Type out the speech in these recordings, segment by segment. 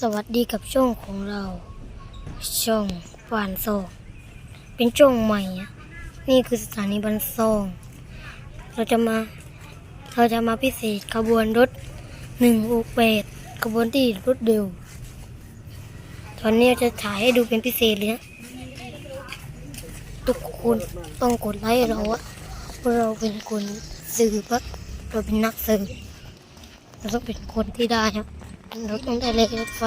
สวัสดีกับช่องของเรา ช่องฟานซองเป็นช่องใหม่ นี่คือสถานีบันซอง เราจะมา เราจะมาพิเศษขบวนรถหนึ่งอุแปดขบวนที่รถเร็ว ตอนนี้เราจะถ่ายให้ดูเป็นพิเศษเลยนะ ทุกคนต้องกดไลค์เราอะเพราะเราเป็นคนสืบอะเราเป็นนักสืบเราต้องเป็นคนที่ได้ครับ เราต้องได้เลขรถไฟ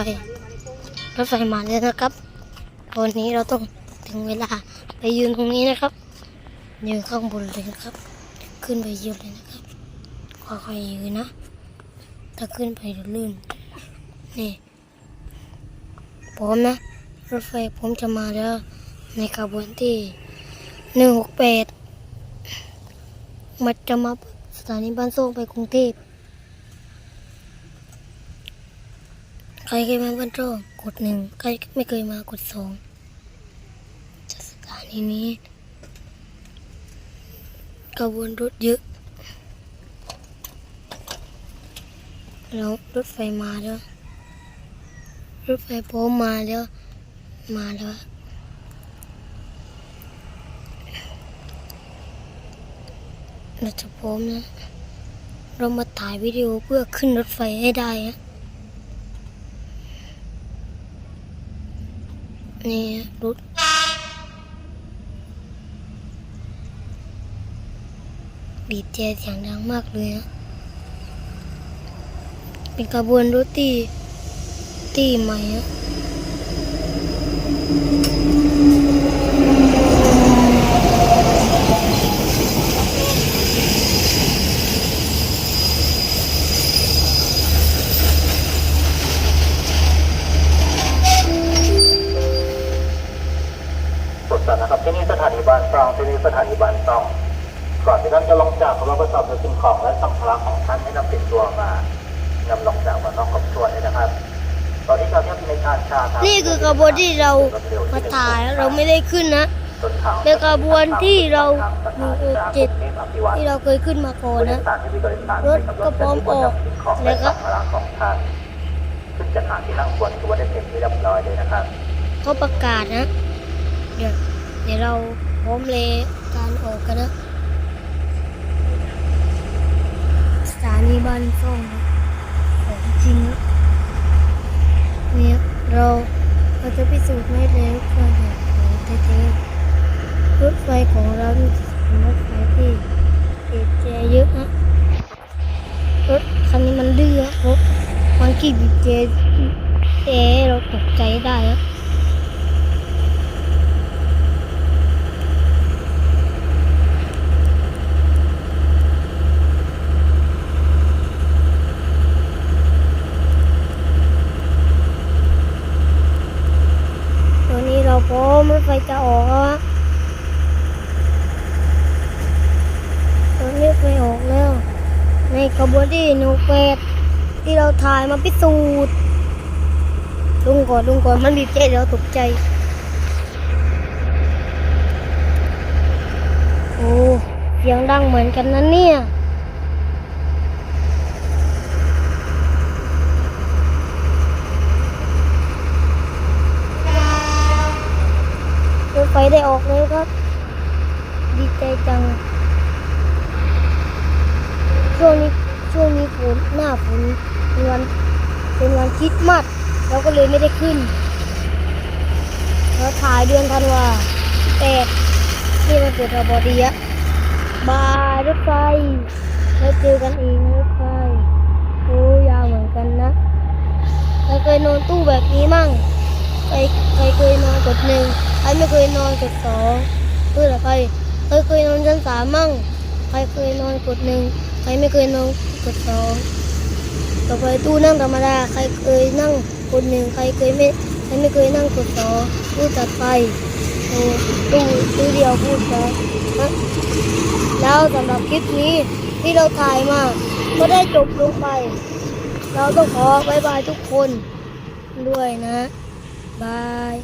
รถไฟมาแล้วนะครับ วันนี้เราต้องถึงเวลาไปยืนตรงนี้นะครับ ยืนข้างบนเลยนะครับ ขึ้นไปยืนเลยนะครับ ค่อยๆยืนนะ ถ้าขึ้นไปลื่น นี่พร้อมนะ รถไฟผมจะมาแล้วในขบวนที่หนึ่งหกแปดมันจะมาสถานีบ้านโซ่งไปกรุงเทพ ใครเคยมาบ้านโจ้กดหนึ่งใครไม่เคยมากดสองจากสถานีนี้กระบวนรถเยอะ แล้วรถไฟมาแล้ว รถไฟพร้อมมาแล้ว มาแล้วเราจะพร้อมนะ เรามาถ่ายวิดีโอเพื่อขึ้นรถไฟให้ได้ฮะ นี่รถบีบแจเสียงดังมากเลยนะเป็นขบวนรถตีตีใหม่นะ ถานีบ้านซองที่นี่สถานีบ้านซองก่อนที่ท่านจะลงจากรถประกอบด้วยสิ่งของและสัมภาระของท่านให้นำติดตัวมานำลงจากบนนอกครอบครัวเลยนะครับ ตอนนี้เราเทียบในการชาทางนี่คือขบวนที่เรามาถ่ายแล้วเราไม่ได้ขึ้นนะต้นทางเป็นขบวนที่เราหนึ่งเจ็ดที่เราเคยขึ้นมาก่อนนะรถก็พร้อมออกแล้และวก็สัมภาระของท่านขึ้นจากหางที่นั่งบนคือว่าได้เป็นที่เรียบร้อยเลยนะครับเขาประกาศนะเดี๋ยว เดี๋ยวเราพร้อมเลยการออกกันนะ สถานีบ้านซ่องของจริงเนี่ยเราเราจะพิสูจน์ให้แล้วว่าแบบของแท้ๆรถไฟของเรานี่เป็นรถไฟที่เอเจเยอะนะรถคันนี้มันดื้อรถมันกี่บีบเจเอเราตกใจได้นะ เราพร้อมรถไฟจะออกแล้วตอนนี้ไฟออกแล้ว ในขบวนที่หนูแปดที่เราถ่ายมาพิสูจน์ลุงก่อนลุงก่อนมันบีบใจเราตกใจ โอ้เสียงดังเหมือนกันนะเนี่ย รถ ไฟได้ออกแล้วครับ ดีใจจัง ช่วงนี้ช่วงนี้ฝนหน้าฝนเป็นวันเป็นวันคิดมัดเราก็เลยไม่ได้ขึ้นเราถ่ายเดือนธันวาแต่นี่มันเกิดระบอดีอะบายรถไฟแล้วเจอกันอีกรถไฟโอ้ยาวเหมือนกันนะใครเคยนอนตู้แบบนี้มั่งใครใครเคยนอนกดหนึ่งใครไม่เคยนอนกดสองเพื่อใครใครเคยนอนชั้นสามมั่ง ใครเคยนอนกดหนึ่งใครไม่เคยนอนกดสองต่อไปตู้นั่งธรรมดา ใครเคยนั่งกดหนึ่งใครเคยไม่ใครไม่เคยนั่งกดสองตู้ตัดไปโอ้ตู้ตู้เดียวพูดไปนะแล้วสำหรับคลิปนี้ที่เราถ่ายมาก็ได้จบลงไป เราต้องขอบายบายทุกคนด้วยนะ บาย